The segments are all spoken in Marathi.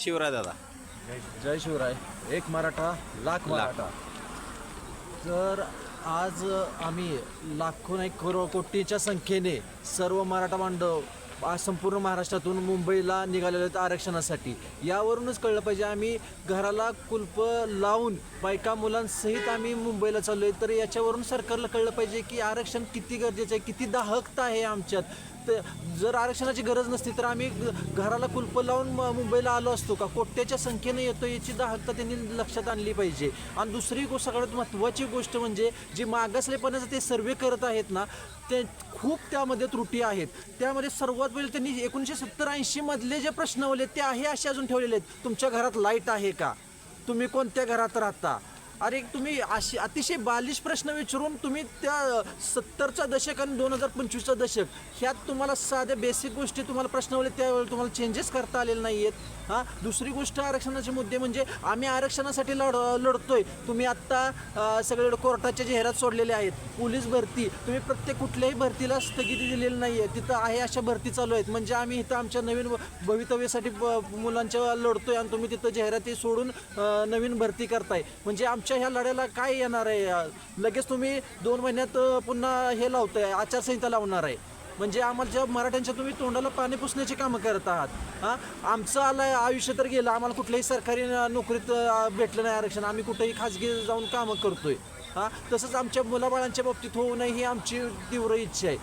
शिवराय दादा. जय शिवराय एक मराठा लाख मराठा. तर आज आम्ही लाखो नाही करो कोटीच्या संख्येने सर्व मराठा बांधव आज संपूर्ण महाराष्ट्रातून मुंबईला निघालेले आहेत आरक्षणासाठी. यावरूनच कळलं पाहिजे आम्ही घराला कुलप लावून बायका मुलांसहित आम्ही मुंबईला चाललो आहे तर याच्यावरून सरकारला कळलं पाहिजे की आरक्षण किती गरजेचं आहे किती दाहकता आहे आमच्यात. जर आरक्षणाची गरज नसती तर आम्ही घराला कुलप लावून मुंबईला आलो असतो का? कोट्याच्या संख्येने येतो याची दाहकता त्यांनी लक्षात आणली पाहिजे. आणि दुसरी गोष्ट सगळ्यात महत्त्वाची गोष्ट म्हणजे जी मागासलेपणाचं ते सर्वे करत आहेत ना ते खूप त्यामध्ये त्रुटी आहेत. त्यामध्ये सर्वात पहिले त्यांनी एकोणीसशे सत्तर ऐंशीमधले जे प्रश्नवले ते आहे असे अजून ठेवलेले आहेत. तुमच्या घरात लाइट आहे का? तुम्ही कोणत्या घरात राहता? अरे तुम्ही अशी अतिशय बालिश प्रश्न विचारून तुम्ही त्या सत्तरचा दशक आणि दोन हजार पंचवीसचा दशक ह्यात तुम्हाला साध्या बेसिक गोष्टी तुम्हाला प्रश्नवले त्यावेळी तुम्हाला चेंजेस करता आलेले नाही आहेत हां? दुसरी गोष्ट आरक्षणाचे मुद्दे म्हणजे आम्ही आरक्षणासाठी लढ लढतोय. तुम्ही आत्ता सगळे कोर्टाच्या जाहिरात सोडलेले आहेत. पोलीस भरती. तुम्ही प्रत्येक कुठल्याही भरतीला स्थगिती दिलेली नाही आहे तिथं आहे अशा भरती चालू आहेत. म्हणजे आम्ही इथं आमच्या नवीन भवितव्यासाठी मुलांच्या लढतोय आणि तुम्ही तिथं जाहिराती सोडून नवीन भरती करताय. म्हणजे आमच्या ह्या लढ्याला काय येणार आहे? लगेच तुम्ही दोन महिन्यात पुन्हा हे लावताय आचारसंहिता लावणार आहे. म्हणजे आम्हाला ज्या मराठ्यांच्या तुम्ही तोंडाला पाणी पुसण्याची कामं करत आहात हां? आमचं आलं आयुष्य तर गेलं आम्हाला कुठल्याही सरकारी नोकरीत भेटलं नाही आरक्षण. आम्ही कुठेही खाजगी जाऊन कामं करतोय हां? तसंच आमच्या मुलाबाळांच्या बाबतीत होऊ नये ही आमची तीव्र इच्छा आहे.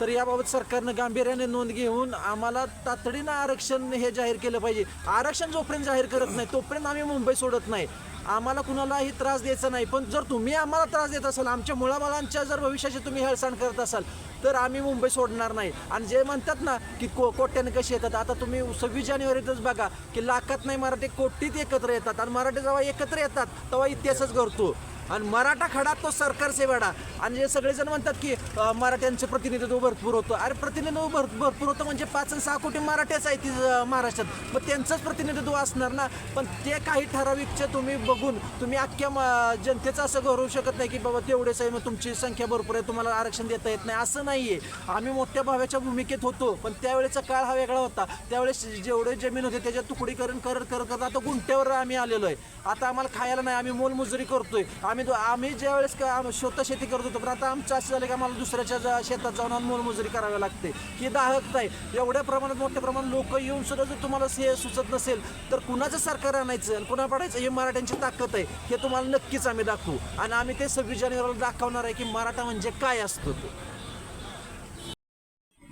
तर याबाबत सरकारनं गांभीर्याने नोंद घेऊन आम्हाला तातडीनं आरक्षण हे जाहीर केलं पाहिजे. आरक्षण जोपर्यंत जाहीर करत नाही तोपर्यंत आम्ही मुंबई सोडत नाही. आम्हाला कुणालाही त्रास द्यायचा नाही. पण जर तुम्ही आम्हाला त्रास देत असाल आमच्या मुळाबाळांच्या जर भविष्याची तुम्ही हेळसांड करत असाल तर आम्ही मुंबई सोडणार नाही. आणि जे म्हणतात ना की को कोट्याने कसे येतात आता तुम्ही सव्वीस जानेवारीतच बघा की लाखात नाही मराठी कोटीत एकत्र येतात. आणि मराठी जेव्हा एकत्र येतात तेव्हा इतिहासच घडतो. आणि मराठा खडा तो सरकार सेवाडा आणि जे सगळेजण म्हणतात की मराठ्यांचं प्रतिनिधित्व भरपूर होतं. अरे प्रतिनिधित्व भर भरपूर होतं म्हणजे पाच आणि सहा कोटी मराठ्याच आहे ती, महाराष्ट्रात. मग त्यांचंच प्रतिनिधित्व असणार ना? पण ते काही ठराविकचे तुम्ही बघून तुम्ही अख्ख्या म- जनतेचं असं गौरवू शकत नाही की बाबा तेवढेच आहे मग तुमची संख्या भरपूर आहे तुम्हाला आरक्षण देता येत नाही. असं नाही आहे आम्ही मोठ्या भाव्याच्या भूमिकेत होतो पण त्यावेळेचा काळ हा वेगळा होता. त्यावेळेस जेवढे जमीन होते त्याच्या तुकडीकरण करत करत करत आता गुंट्यावर आम्ही आलेलो आहे. आता आम्हाला खायला नाही आम्ही मोलमजुरी करतोय. आम्ही दो- आम्ही ज्यावेळेस का आम- स्वतः शेती करत होतो पण आता आमचं असं झालं की आम्हाला दुसऱ्याच्या जा- शेतात जाऊन आम्ही मोलमजुरी करावी लागते. ही दाहकता आहे एवढ्या प्रमाणात मोठ्या प्रमाणात लोक येऊन सुद्धा जर तुम्हाला हे सुचत नसेल तर कुणाचं सरकार आणायचं आणि कुणा पडायचं हे मराठ्यांची ताकद आहे. हे तुम्हाला नक्कीच आम्ही दाखवू. आणि आम्ही ते सव्वीस जानेवारीला दाखवणार आहे की मराठा म्हणजे काय असतो तो.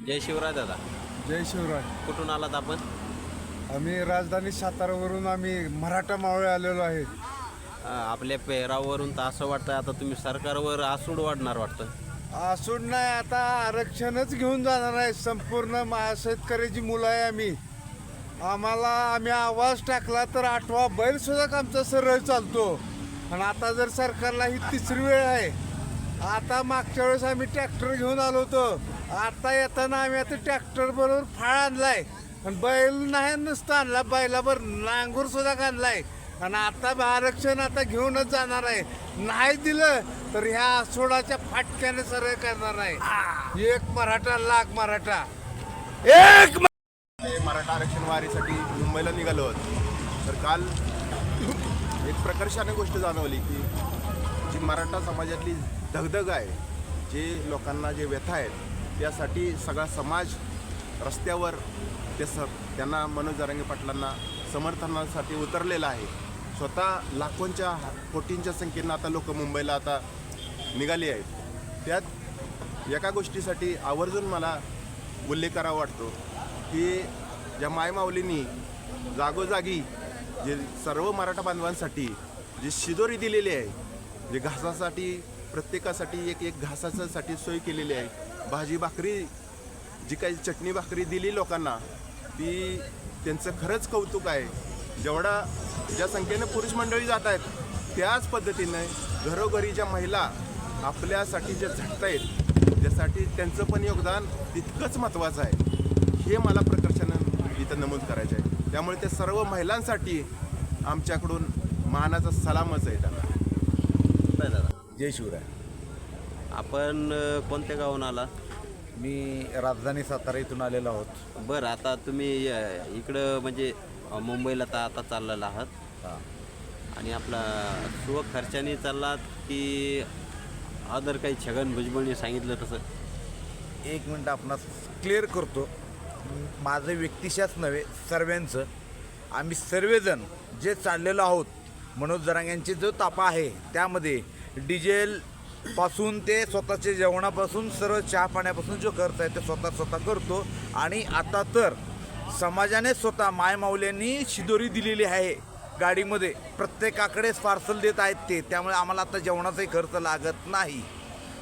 जय शिवराय दादा. जय शिवराय. कुठून आलात आपण? आम्ही राजधानी सातारावरून आम्ही मराठा मावळे आलेलो आहे. आपल्या पेहरावरून तर असं वाटतं आता तुम्ही सरकारवर आसूड वाढणार वाटतं. असून नाही आता आरक्षणच घेऊन जाणार आहे. संपूर्ण मा शेतकऱ्याची मुलं आहे आम्ही. आम्हाला आम्ही आवाज टाकला तर आठवा बैल सुद्धा आमचा सरळ चालतो. आणि आता जर सरकारला ही तिसरी वेळ आहे आता मागच्या वेळेस आम्ही ट्रॅक्टर घेऊन आलो होतो. आता येताना आम्ही आता ट्रॅक्टर बरोबर फाळ आणलाय. आणि बैल नाही नुसतं आणला बैलावर नांगूर सुद्धा आणलाय. आणि आता आरक्षण आता घेऊनच जाणार आहे. नाही दिलं तर ह्या सोडाच्या फाटक्याने सरळ करणार आहे. एक मराठा लाख मराठा. एक मराठा आरक्षण वारीसाठी मुंबईला निघालो होतो. तर काल एक प्रकर्षाने गोष्ट जाणवली की जी मराठा समाजातली धगधग आहे जे लोकांना जे व्यथा आहेत त्यासाठी सगळा समाज रस्त्यावर ते स त्यांना मनोज जरांगे पाटलांना समर्थनासाठी उतरलेला आहे. स्वतः लाखोंच्या कोटींच्या संख्येनं आता लोक मुंबईला आता निघाली आहेत. त्यात एका गोष्टीसाठी आवर्जून मला उल्लेख करावा वाटतो की ज्या मायमाऊलींनी जागोजागी जे सर्व मराठा बांधवांसाठी जी शिदोरी दिलेली आहे जे घासासाठी प्रत्येकासाठी एक एक घासासाठी सोय केलेली आहे भाजी भाकरी जी काही चटणी भाकरी दिली लोकांना ती त्यांचं खरंच कौतुक आहे. जेवढा ज्या संख्येनं पुरुष मंडळी जात आहेत त्याच पद्धतीनं घरोघरी ज्या महिला आपल्यासाठी जे झटत आहेत त्यासाठी त्यांचं पण योगदान तितकंच महत्त्वाचं आहे. हे मला प्रकर्षानं इथं नमूद करायचं आहे. त्यामुळे ते सर्व महिलांसाठी आमच्याकडून मानाचा सलामच आहे त्यांना. जय शिवराय. आपण कोणत्या गावून आला? मी राजधानी सातारा इथून आलेलो आहोत. बरं आता तुम्ही इकडं म्हणजे मुंबईला तर आता चाललेला आहात. आणि आपला स्व खर्चाने चाललात की अदर काही छगन भुजबळने सांगितलं तसं? एक मिनटं आपणास क्लिअर करतो. माझं व्यक्तिशाच नव्हे सर्वांचं आम्ही सर्वजण जे चाललेलो आहोत मनोज जरांग जो तापा आहे त्यामध्ये डिझेल पासून ते स्वतःच्या जेवणापासून सर्व चहा पाण्यापासून जो खर्च आहे ते स्वतः स्वतः करतो. आणि आता तर समाजाने स्वतः मायमाऊल्यांनी शिदोरी दिलेली आहे गाडीमध्ये. प्रत्येकाकडेच पार्सल देत आहेत ते. त्यामुळे आम्हाला आता जेवणाचाही खर्च लागत नाही.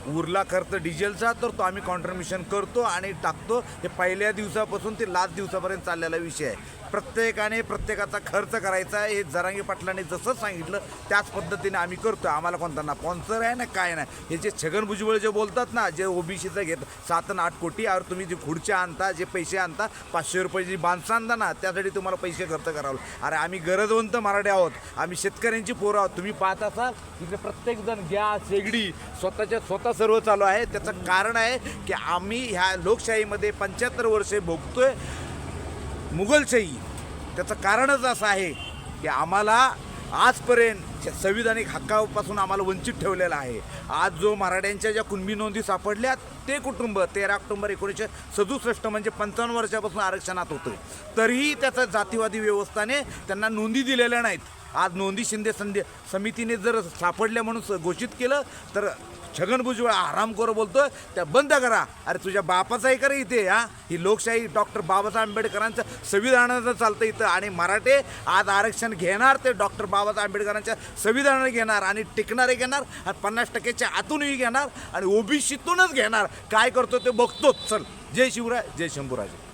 उरला खर्च डिझेलचा तर तो आम्ही कॉन्ट्रीब्युशन करतो आणि टाकतो. हे पहिल्या दिवसापासून ते लास्ट दिवसापर्यंत चाललेला विषय आहे. प्रत्येकाने प्रत्येकाचा खर्च करायचा आहे. हे जरांगी पाटलाने जसं सांगितलं त्याच पद्धतीने आम्ही करतो आम्हाला कोणता ना स्पॉन्सर आहे ना काय नाही. हे जे छगन भुजबळ जे बोलतात ना जे ओबीसीचं घेत सात आणि आठ कोटी यावर तुम्ही जे खुर्च्या आणता जे पैसे आणता पाचशे रुपयाची माणसं आणता ना त्यासाठी तुम्हाला पैसे खर्च करावं. अरे आम्ही गरजवंत मराठी आहोत. आम्ही शेतकऱ्यांची पोरं आहोत. तुम्ही पाहत असाल तिथे प्रत्येकजण गॅस शेगडी स्वतःच्या स्वतः सर्व चालू आहे. त्याचं कारण आहे की आम्ही ह्या लोकशाहीमध्ये पंच्याहत्तर वर्षे भोगतोय. मुघलशाही त्याचं कारणच असं आहे की आम्हाला आजपर्यंत संविधानिक हक्कापासून आम्हाला वंचित ठेवलेलं आहे. आज जो मराठ्यांच्या ज्या कुणबी नोंदी सापडल्या ते कुटुंब तेरा ऑक्टोंबर एकोणीसशे सदुसष्ट म्हणजे पंचावन्न वर्षापासून आरक्षणात होतं. तरीही त्याचा जातीवादी व्यवस्थाने त्यांना नोंदी दिलेल्या नाहीत. आज नोंदी शिंदे संदे समितीने जर सापडल्या म्हणून स- घोषित केलं तर छगन भुजबळ आरामखोर बोलतोय. त्या बंद करा. अरे तुझ्या बापाचाही आहे रे इथे हा. ही लोकशाही डॉक्टर बाबासाहेब आंबेडकरांचं संविधानाचं चालतं इथं. आणि मराठे आज आरक्षण घेणार ते डॉक्टर बाबासाहेब आंबेडकरांच्या संविधानाने घेणार आणि टिकणारे घेणार आणि पन्नास टक्क्याच्या आतूनही घेणार आणि ओबीसीतूनच घेणार. काय करतो ते बघतोच. चल. जय शिवराय जय शंभूराजे.